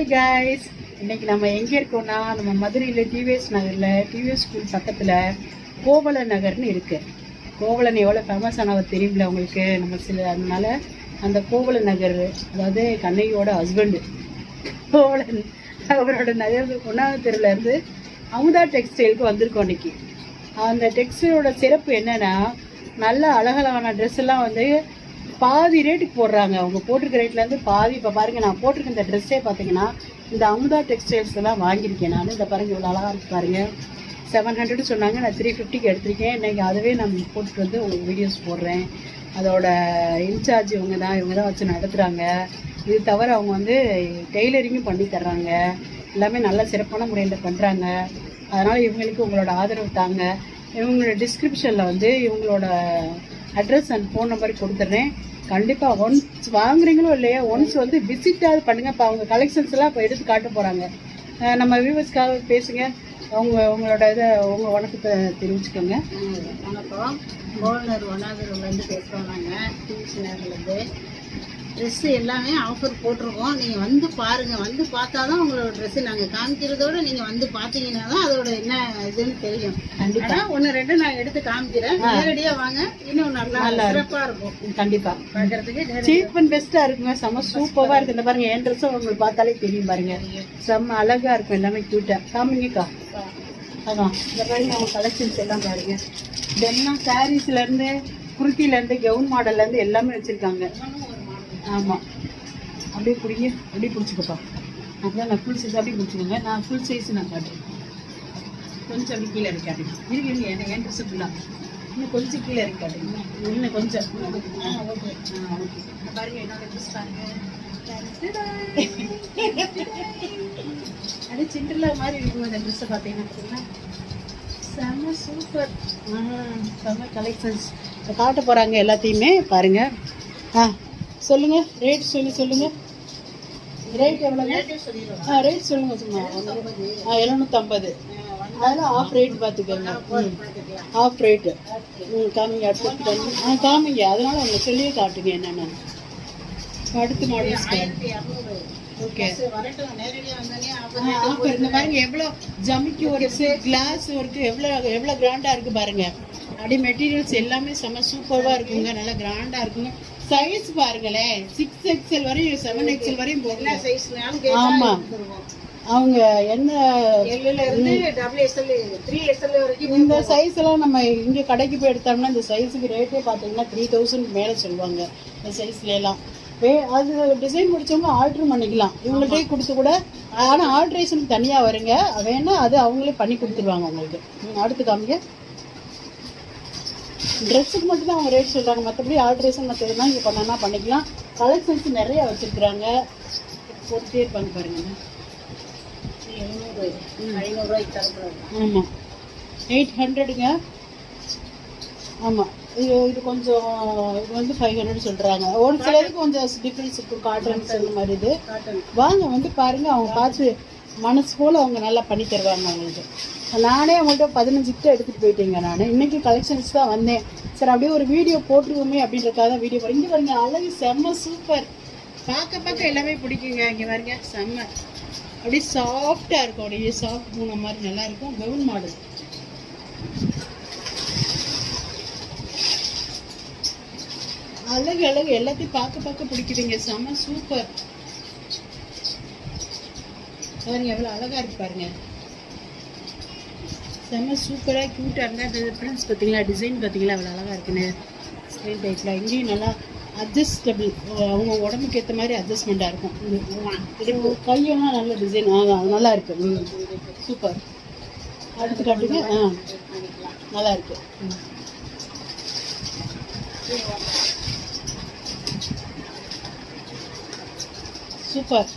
Hi guys இன்றைக்கி நம்ம எங்கே இருக்கோம்னா நம்ம மதுரையில் டிவிஎஸ் நகரில் டிவிஎஸ் ஸ்கூல் பக்கத்தில் கோவல நகர்னு இருக்குது கோவலன் எவ்வளோ ஃபேமஸ் ஆனவர் தெரியும்ல உங்களுக்கு? நம்ம சில அதனால அந்த கோவல நகர் அதாவது கண்ணையோட ஹஸ்பண்டு கோவலன் அவரோட நகர் ஒன்றாவது அமுதா டெக்ஸ்டைலுக்கு வந்திருக்கோம் இன்றைக்கி அந்த டெக்ஸ்டைலோட சிறப்பு என்னென்னா நல்ல அழகழகான ட்ரெஸ் எல்லாம் வந்து பாதி ரேட்டுக்கு போடுறாங்க. அவங்க போட்டிருக்க ரேட்லேருந்து பாதி இப்போ பாருங்கள் நான் போட்டிருக்க இந்த ட்ரெஸ்ஸே பார்த்தீங்கன்னா இந்த அமுதா டெக்ஸ்டைல்ஸ் எல்லாம் வாங்கியிருக்கேன் நான். இந்த பாருங்கள் இவ்வளோ அழகாக இருக்கு பாருங்கள் செவன் ஹண்ட்ரட் சொன்னாங்க நான் த்ரீ ஃபிஃப்டிக்கு எடுத்திருக்கேன். இன்றைக்கி அதுவே நான் போட்டுட்டு வந்து உங்களுக்கு வீடியோஸ் போடுறேன். அதோட இன்சார்ஜ் இவங்க தான் இவங்க தான் வச்சு நடத்துகிறாங்க இது தவிர அவங்க வந்து டெய்லரிங்கும் பண்ணி தர்றாங்க. எல்லாமே நல்ல சிறப்பான முறையில் பண்ணுறாங்க அதனால் இவங்களுக்கு உங்களோட ஆதரவு தாங்க. இவங்களோட டிஸ்கிரிப்ஷனில் வந்து இவங்களோட அட்ரஸ் அண்ட் ஃபோன் நம்பர் கொடுத்துட்றேன் கண்டிப்பாக ஒன்ஸ் வாங்குறீங்களோ இல்லையா ஒன்ஸ் வந்து விசிட்டாவது பண்ணுங்கள் இப்போ அவங்க கலெக்ஷன்ஸ் எல்லாம் இப்போ எடுத்து காட்ட போகிறாங்க நம்ம வியூவர்ஸ்க்காக பேசுங்க. அவங்க உங்களோட இதை உங்கள் வணக்கத்தை தெரிவிச்சுக்கோங்க. வணக்கம். கோல்னர் ஒன்னாவதுலேருந்து பேசுகிறோம் நாங்கள் டிவிசி ட்ரெஸ்ஸு எல்லாமே ஆஃபர் போட்டிருக்கோம். நீங்கள் வந்து பாருங்கள் வந்து பார்த்தா தான் உங்களோட ட்ரெஸ்ஸு நாங்கள் காமிக்கிறதோட நீங்கள் வந்து பார்த்தீங்கன்னா தான் அதோட என்ன இதுன்னு தெரியும். கண்டிப்பா. ஆனால் ஒன்று ரெண்டு நான் எடுத்து காமிக்கிறேன். நேரடியாக வாங்க. இன்னும் நல்லா சிறப்பாக இருக்கும். கண்டிப்பாக பார்க்கறதுக்கு சீப் அண்ட் பெஸ்ட்டாக இருக்குங்க. செம்ம சூப்பராக இருக்கு இந்த பாருங்க என் ட்ரெஸ்ஸும் உங்களுக்கு பார்த்தாலே தெரியும் பாருங்க. செம்ம அழகாக இருக்கும். எல்லாமே க்யூட்டாக காமிங்கக்கா. அதான் இந்த பாருங்க அவங்க கலெக்ஷன்ஸ் எல்லாம் பாருங்க. இதெல்லாம் சாரீஸ்லேருந்து குர்த்திலேருந்து கவுன் மாடல்லேருந்து எல்லாமே வச்சுருக்காங்க. ஆமாம் அப்படியே பிடிங்க அப்படியே பிடிச்சிக்கப்பா. அதான் நான் ஃபுல் சைஸ் அப்படியே பிடிச்சிக்கோங்க. நான் ஃபுல் சைஸ் நான் காட்டுறேன். கொஞ்சம் அப்படி கீழே இருக்காது இருக்கு இருக்கு என் என் ட்ரெஸ்ஸு ஃபுல்லாக இன்னும் கொஞ்சம் கீழே இருக்காது இன்னும் கொஞ்சம். ஆ ஓகே ஆ ஓகே பாருங்க என்னோட ட்ரெஸ் பாருங்க. அப்படியே சிண்டர்லா மாதிரி இருக்கும் இந்த ட்ரெஸ்ஸை பார்த்தீங்கன்னா செம்ம சூப்பர் செம்ம கலெக்ஷன்ஸ் காட்ட போகிறாங்க எல்லாத்தையுமே பாருங்க. ஆ. சொல்லுங்கள் ரேட் சொல்லி சொல்லுங்கள் ரேட் எவ்வளோங்க ஆ ரேட் சொல்லுங்கள் சும்மா. ஆ எழுநூற்றம்பது அதெல்லாம் ஆஃப் ரேட் பார்த்துக்கோங்க. ம் ஆஃப் ரேட்டு ம் காமிங்க அடுத்து. ஆ காமிங்க. அதனால அவங்க சொல்லியே காட்டுங்க என்னென்னு. அடுத்து மாடல்ஸ் ஓகே ஆஃபர் இந்த பாருங்க எவ்வளோ ஜமிக்கி ஒர்க்ஸ் கிளாஸ் ஒர்க்கு எவ்வளோ எவ்வளோ கிராண்டாக இருக்கு பாருங்க. அப்படியே மெட்டீரியல்ஸ் எல்லாமே செம்ம சூப்பராக இருக்குங்க. நல்லா கிராண்டாக இருக்குங்க. சைஸ் பாருங்களேன் சிக்ஸ் எக்ஸல் வரையும் செவன் எக்ஸல் வரையும் போடலாம் சைஸ்னாலும் ஆமா. அவங்க என்ன இந்த சைஸ் எல்லாம் நம்ம இங்க கடைக்கு போய் எடுத்தோம்னா இந்த சைஸுக்கு ரேட்டே பார்த்தீங்கன்னா த்ரீ தௌசண்ட் மேலே சொல்லுவாங்க இந்த சைஸ்ல எல்லாம். வே அது டிசைன் முடிச்சவங்க ஆர்டர் பண்ணிக்கலாம். இவங்கள்ட்டே கொடுத்து கூட ஆனால் ஆல்ட்ரேஷனுக்கு தனியாக வருங்க. வேணா அது அவங்களே பண்ணி கொடுத்துருவாங்க உங்களுக்கு. அடுத்து காமிங்க. ட்ரெஸ்ஸுக்கு மட்டும் தான் அவங்க ரேட் சொல்கிறாங்க மற்றபடி ஆல்ட்ரேஷன் மற்ற எதுனா இங்கே பண்ணனா பண்ணிக்கலாம்? கலெக்ஷன்ஸ் நிறையா வச்சுருக்குறாங்க. போட்டுட்டே இருப்பாங்க பாருங்க. எழுநூறு ஐநூறுரூவாய்க்கு தரக்கூடாது. ஆமாம் எயிட் ஹண்ட்ரடுங்க ஆமாம் இது இது கொஞ்சம் இது வந்து ஃபைவ் ஹண்ட்ரட் சொல்கிறாங்க ஒரு சிலருக்கு கொஞ்சம் டிஃப்ரென்ஸ் இருக்கும் காட்டன்ஸ் இந்த மாதிரி இது. காட்டன் வாங்க வந்து பாருங்க. அவங்க பார்த்து மனசு போல் அவங்க நல்லா பண்ணி தருவாங்க அவங்களுக்கு. நானே உங்கள்கிட்ட பதினஞ்சு கிட்ட எடுத்துகிட்டு போயிட்டேங்க நான். இன்னைக்கு கலெக்ஷன்ஸ் தான் வந்தேன். சரி அப்படியே ஒரு வீடியோ போட்டுருவோமே அப்படின்றக்காக தான் வீடியோ இங்கே பாருங்க அழகு செம்ம சூப்பர் பார்க்க பார்க்க எல்லாமே பிடிக்குங்க. இங்கே பாருங்க செம்ம. அப்படியே சாஃப்டாக இருக்கும். அப்படியே சாஃப்ட் பூனை மாதிரி நல்லாயிருக்கும் கவுன் மாடல் அழகு அழகு. எல்லாத்தையும் பார்க்க பார்க்க பிடிக்குதுங்க. செம்ம சூப்பர் பாருங்க எவ்வளோ அழகாக இருக்கு பாருங்க. செம்ம சூப்பராக க்யூட்டாக இருந்தால் இந்த டிஃப்ரென்ஸ் பார்த்தீங்களா டிசைன் பார்த்தீங்களா அவ்வளோ அழகா இருக்குன்னு. ஸ்டைல் டைப்பில் இங்கேயும் நல்லா அட்ஜஸ்டபிள் அவங்க உடம்புக்கு ஏற்ற மாதிரி அட்ஜஸ்ட்மெண்ட்டாக இருக்கும். கையெல்லாம் நல்ல டிசைன் நல்லா இருக்கு. ம். சூப்பர் அடுத்து காட்டுங்க ஆ நல்லா இருக்கு. ம். சூப்பர்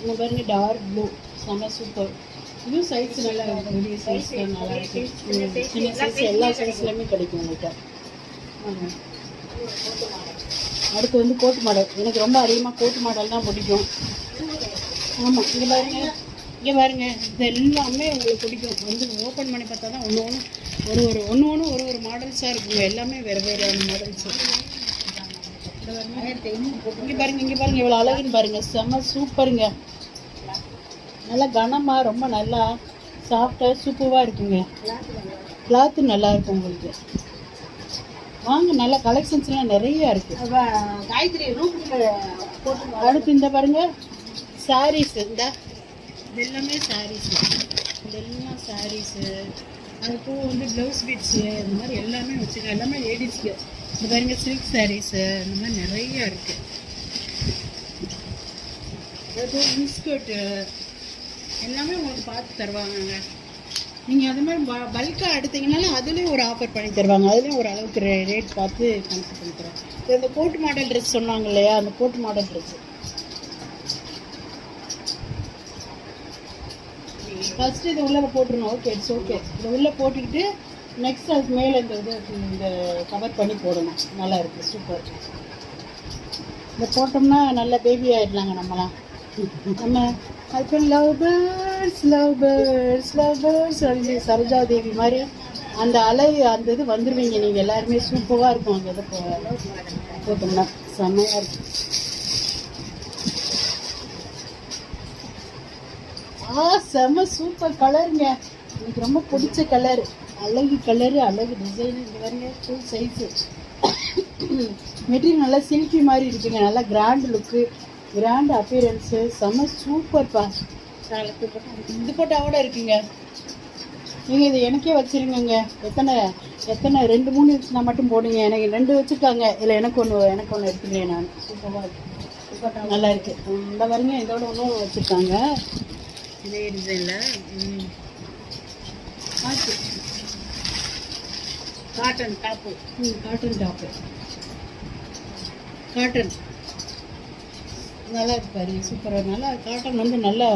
இங்க பாருங்க டார்க் ப்ளூ செம்ம சூப்பர் இதுவும் சைஸ் நல்லா பெரிய சைஸ் நல்லா இருக்கு சின்ன சைஸ் எல்லா சைஸ்லையுமே கிடைக்கும் உங்கள்கிட்ட அடுத்து வந்து கோட்டு மாடல். எனக்கு ரொம்ப அதிகமாக கோட்டு மாடல் தான் பிடிக்கும். ஆமாம் இங்கே பாருங்க. இங்கே பாருங்க. இது எல்லாமே உங்களுக்கு பிடிக்கும். வந்து ஓப்பன் பண்ணி பார்த்தா தான் ஒன்று ஒன்று ஒரு ஒரு ஒன்று ஒன்று ஒரு ஒரு மாடல்ஸாக இருக்குங்க. எல்லாமே வேறு வேறு மாடல்ஸ் இங்கே பாருங்க இங்கே பாருங்க. இவ்வளோ அழகுன்னு பாருங்க. செம்ம சூப்பருங்க நல்லா கனமாக ரொம்ப நல்லா சாஃப்டாக சூப்பராக இருக்குங்க. கிளாத்து நல்லா இருக்கும் உங்களுக்கு. வாங்க நல்ல கலெக்ஷன்ஸ்லாம் நிறைய இருக்குது காயத்ரி அடுத்து இந்த பாருங்க சாரீஸ் இந்த. எல்லாமே சாரீஸ் இதெல்லாம் சாரீஸு அது பூ வந்து ப்ளவுஸ் பீட்ஸு இந்த மாதிரி எல்லாமே வச்சுருக்கேன். எல்லாமே லேடிஸ்க்கு இந்த பாருங்க சில்க் சாரீஸு இந்த மாதிரி நிறைய இருக்குது அது இன்ஸ்கர்ட்டு எல்லாமே உங்களுக்கு பார்த்து தருவாங்கங்க. நீங்கள் அது மாதிரி ப பல்காக எடுத்தீங்கனாலும் அதுலேயும் ஒரு ஆஃபர் பண்ணி தருவாங்க. அதுலேயும் ஒரு அளவுக்கு ரேட் பார்த்து கணக்கு பண்ணி தருவாங்க. இந்த கோட் மாடல் ட்ரெஸ் சொன்னாங்க இல்லையா? அந்த கோட்டு மாடல் ட்ரெஸ்ஸு ஃபஸ்ட்டு இது உள்ள போட்டுருணும். ஓகே இட்ஸ் ஓகே இது உள்ளே போட்டுக்கிட்டு நெக்ஸ்ட் அதுக்கு மேலே இந்த இது இந்த கவர் பண்ணி போடணும். நல்லா இருக்குது சூப்பர் இதை போட்டோம்னா நல்ல பேபி ஆகிடலாங்க நம்மலாம். நம்ம அதுக்கு love birds love birds love birds அப்படின்னு சரோஜா தேவி மாதிரி அந்த அலை அந்த இது வந்துடுவீங்க நீங்கள் எல்லாருமே. சூப்பராக இருக்கும் அந்த இதை போ- போட்டோம்னா செம்மையாக இருக்கும். ஆ செம்ம சூப்பர் கலருங்க எனக்கு ரொம்ப பிடிச்ச கலர் அழகு கலரு அழகு டிசைன் இந்த மாதிரிங்க ஃபுல் சைஸு மெட்டீரியல் நல்லா சில்கி மாதிரி இருக்குங்க. நல்லா கிராண்ட் லுக்கு கிராண்ட் அப்பியரன்ஸு செம்ம சூப்பர்ப்பா இது போட்டால் கூட இருக்குங்க. நீங்கள் இது எனக்கே வச்சிருங்கங்க. எத்தனை எத்தனை ரெண்டு மூணு இருந்துச்சுன்னா மட்டும் போடுங்க. எனக்கு ரெண்டு வச்சுருக்காங்க. இல்லை எனக்கு ஒன்று எனக்கு ஒன்று எடுத்துக்கிறேன் நான். சூப்பராக இருக்கு. நல்லா இருக்கு. இந்த பாருங்க இதோட ஒன்றும் வச்சுருக்காங்க. இதே டிசைனில் காட்டன் டாப்பு. ம் காட்டன் டாப்பு. காட்டன். நல்லா இருக்கு பாரு சூப்பராக நல்லா காட்டன் வந்து நல்லா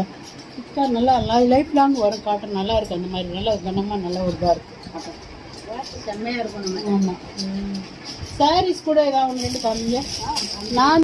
திக்காக நல்லா லைஃப் லாங் வரும் காட்டன் நல்லா இருக்கு அந்த மாதிரி. நல்லா கனமாக நல்லா ஒரு இதாக இருக்குது காட்டன் செம்மையா இருக்கும் ஆமாம் சாரீஸ் கூட ஏதாவது ஒன்று ரெண்டு காமிங்க. நான்